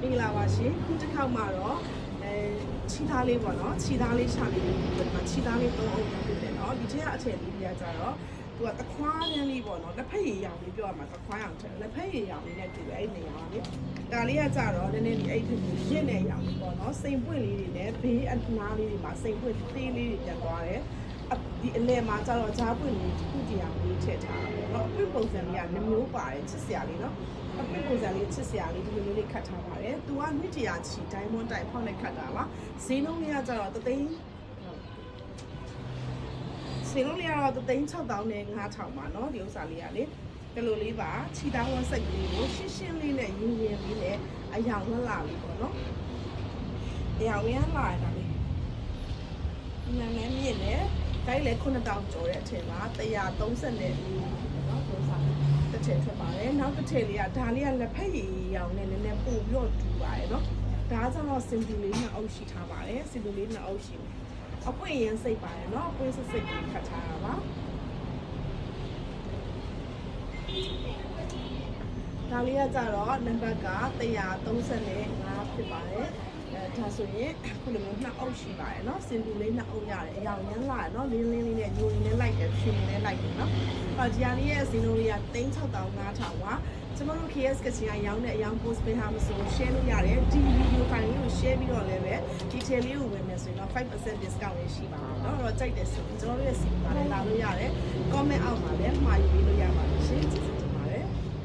မင်္ဂလာပါရှင်ခုတစ်ခေါက်မှာတော့အဲခြိသားလေးပေါ့နော်ခြိသားလေးရှာလေးပြီးတော့ဒီမှာခြိသားလေးသုံးအုပ်ဖြစ်တယ်နော်ဒီထက်အထည်လေးပြကြတော့သူကတခွားတန်းလေးပေါ့နော်လက်ဖက်ရည်ရောင်လေးပြောရမှာတခွားရောင်ထက်လက်ဖက်ရည်ရောင်လေးနဲ့တူတယ်အဲ့ဒီနေရာလေးဒါလေးကကြတော့နည်းနည်းလေးအဲ့ဒီရင့်နေရောင်လေးပေါ့နော်စိန်ပွင့်လေးတွေနဲ့ဘေးအနားလေးတွေမှာစိန်ပွင့်သေးလေးတွေပြန်သွားတယ်အဒီအလဲမှာကျတော့ဂျားပွင့်လေးတစ်ခုတည်းအောင်လေးထည့်ထားတာပေါ့နော်အ ပုံစံလေးကနှမျိုးပါတယ်ချစ်စရာလေးနော်အပစ်ပုံစံလေးချစ်စရာလေးဒီလိုမျိုးလေးခတ်ထားပါတယ်သူကနှစ်တရာချီ diamond type ဖောက်နဲ့ခတ်တာပါဈေးနှုန်းလေးကကျတော့တသိန်းဈေးနှုန်းလေးကတော့တသိန်း6000နဲ့9000ပါနော်ဒီဥစ္စာလေးကလေဒီလိုလေးပါချီတောင်းဝတ်စိတ်လေးကိုရှင်းရှင်းလေးနဲ့ယူရင်လေးနဲ့အယောင်လှလာလေးပေါ့နော်အယောင်ရလာတာလေးနာမည်မြင့်တယ်ဒါကြီးလည်း9000ကျော်တဲ့အထင်မှာ130နဲ့ နော်ဒီဥစ္စာတစ်ထည်ထွက်ပါတယ်။နောက်တစ်ထည်လေးကဒါလေးကလက်ဖက်ရည်ရောင်နဲ့နည်းနည်းပို့ပြီးတော့တူပါတယ်နော်။ဒါကြောင့်စင်ပူလေးနှစ်အုပ်ရှိထားပါတယ်။စင်ပူလေးနှစ်အုပ်ရှိတယ်။အပွင့်ရင်စိတ်ပါတယ်နော်။အပွင့်စိတ်စိတ်ကိုခတ်ထားတာပါ။ဒါလေးကကြတော့နံပါတ်က135ဖြစ်ပါတယ်။အဲ ဒါဆိုရင်ခုလိုမျိုးနှစ်အုပ်ရှိပါတယ်เนาะစင်တူလေးနှစ်အုပ်ရတယ်အရောင်ရမ်းလာတယ်เนาะလင်းလင်းလေးနဲ့ညိုရင်းနဲ့လိုက်တယ်ဖြူနေနဲ့လိုက်တယ်เนาะအော်ဒီဟာလေးရဲ့ဇီနိုလေးက36500ပါကျွန်တော်တို့ KS ကချင်ကရောင်းတဲ့အရောင် post ပေးထားမဆို share လုပ်ရတယ်ဒီ video file လေးကို share ပြီးတော့လည်းပဲ detail လေးကိုဝင်မယ်ဆိုရင်တော့5% discount လေးရှိပါတော့เนาะအဲ့တော့ကြိုက်တယ်ဆိုရင်ကျွန်တော်တို့ရဲ့ site မှာလည်းလာလို့ရတယ် comment အောက်မှာလည်းမှာယူပေးလို့ရပါတယ်ရှင်ကျေးဇူး